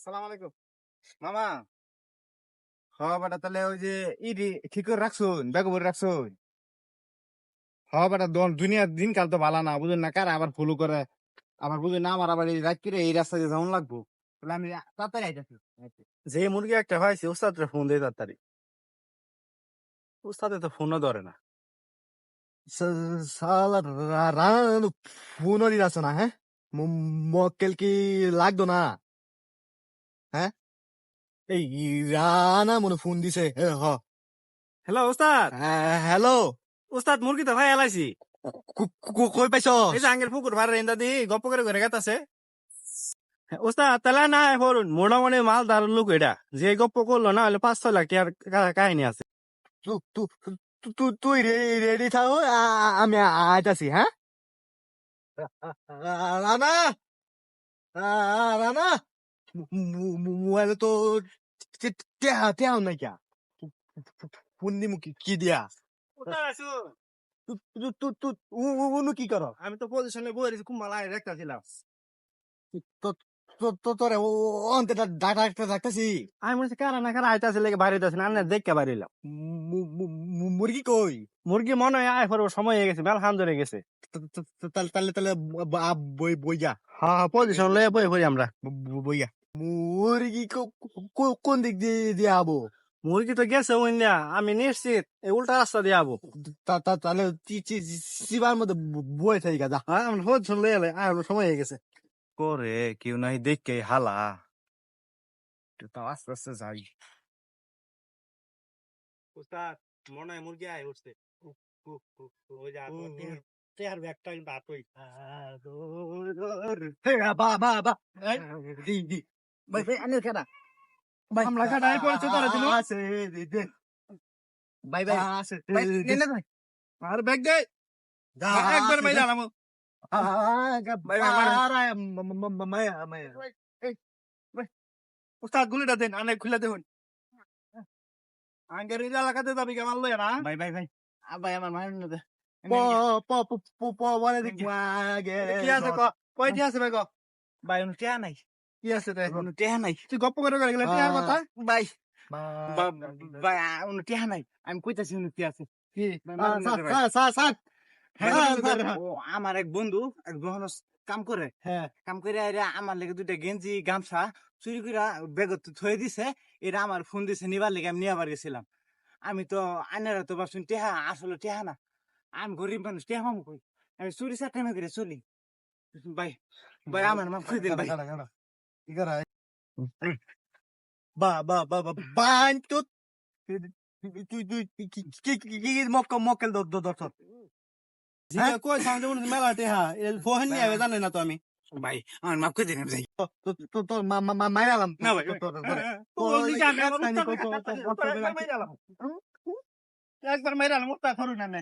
আসসালামু আলাইকুম। মামা। হ, বেটা, তাহলে ওই যে ইডি ঠিক করে রাখছুন হ, বেটা দন দুনিয়ার দিনকাল তো ভালো না বুঝুন না? আবার ফলো করে? আবার বুঝুন না, আমার আবার এই এই রাস্তা দিয়ে যেমন লাগবো? তাহলে আমি তাড়াতাড়ি যে মুরগি একটা হয়েছে উস্তাদরে ফোন দিয়ে তাড়াতাড়ি। উস্তাদে তো ফোনও ধরে না। সালা ফোনও দিচ্ছে না হ্যাঁ? মক্কেল কি লাগতো না? হ্যাঁ? এই রানা মনে ফোন দিছে। এ, হ। হ্যালো উস্তাদ হ্যালো। উস্তাদ মুরগি তো ভাই এলাইছি। কই পাইছ? এই যে আঙ্গের পুকুর ভাড়া রেন্দা দি গপ্প করে ঘরে গেতাছে। না করুন মোটামুটি মাল দার লোক এটা। যে গপ্প করল না হলে পাঁচ ছয় লাখ টাকার কা- কাহিনী আছে। তুই রেডি থাকো আ- আমি আইতাছি হ্যাঁ? রানা! আ- রানা! মোবাইলে তো টেহা নাই কিয়া ফোন দিমু কি কি দিয়া উনু কি কর আমি তো পজিশনে বই রয়েছি কুম্বালা দেখতেছিলাম তোরে অন্তে ডাক্তার ডাক্তারছি আমি মনে কারা না কারা আইতাছে লেগে বাইরে যাচ্ছে না না দেখতে বাইরে মুরগি কই মুরগি মনে হয় আয় সময় হয়ে গেছে বেল হাম ধরে গেছে তাহলে বই বইয়া হ্যাঁ পজিশন লয়ে বই আমরা বইয়া মুরগি কো- কো- কোন দিক দিয়ে দিয়ে আবো? মুরগি তো গেছে আমি নিশ্চিত এই উল্টা রাস্তা দিয়ে আবো। তাহলে চিবার মধ্যে বই থাকি গা যা। হ্যাঁ পজিশন লয়ে এলে আয় সময় হয়ে গেছে। করে কেউ নাই দেখকে হালা। তাও আস্তে আস্তে যাই। উস্তাদ মনে হয় মুরগি আয় উঠছে। যে হুম, হুম। চেয়ার ব্যাগটা কিন্তু হাতই বা বা বা দি দি ভাই ভাই আনে কেনা ভাই হামলা খাটায় পড়েছে তোরা দিনু? আছে দি দে ভাই ভাই আছে ভাই, নে না ভাই। আর ব্যাগ দে একবার মাইলা নামো ভাই, ভাই, উস্তাদ গুলিটা দেন আনে খুলে দেখুন আঙ্গের এলাকাতে যাবি কেমন লয় না ভাই ভাই ভাই ভাই আমার মায়ের না দে কি আছে ক কয়টি আছে ভাই ভাই নাই কি আছে তে উনি টেহা নাই। তুই গপ্প করে করে গেলে টিয়ার কথা? ভাই বা- ভাই আ, টেহা নাই। আমি কইতাছি উনি কি আছে। কি। হ্যাঁ, হ্যাঁ, হ্যাঁ, হ্যাঁ। আমার এক বন্ধু এক বহন কাম করে। হ্যাঁ। কাম করে আইরা আমার লেগে দুইটা গেঞ্জি গামছা চুরি করে বেগত থয়ে দিছে। এরা আমার ফোন দিছে নিবার লেগে আমি নিয়াবার গেছিলাম। আমি তো আইনারা তো ভাবছেন টেহা আসলে টেহা না। আমি গরিব মানুষ টেহা মামু কই? আমি চুরি চাটামি করে চলি। ভাই ভাই আমার মাফ করে দিন ভাই। তুই তুই কি কি কি কি মক্ক মক্কেল দর দর দর জিগা কই সামনে মনে মেলা টেহা নিয়ে আবে জানে না তো আমি ভাই আমার মাফ করে দিন ভাই তো তো মাইরালাম না ভাই, একবার মেরে আলাম করুন না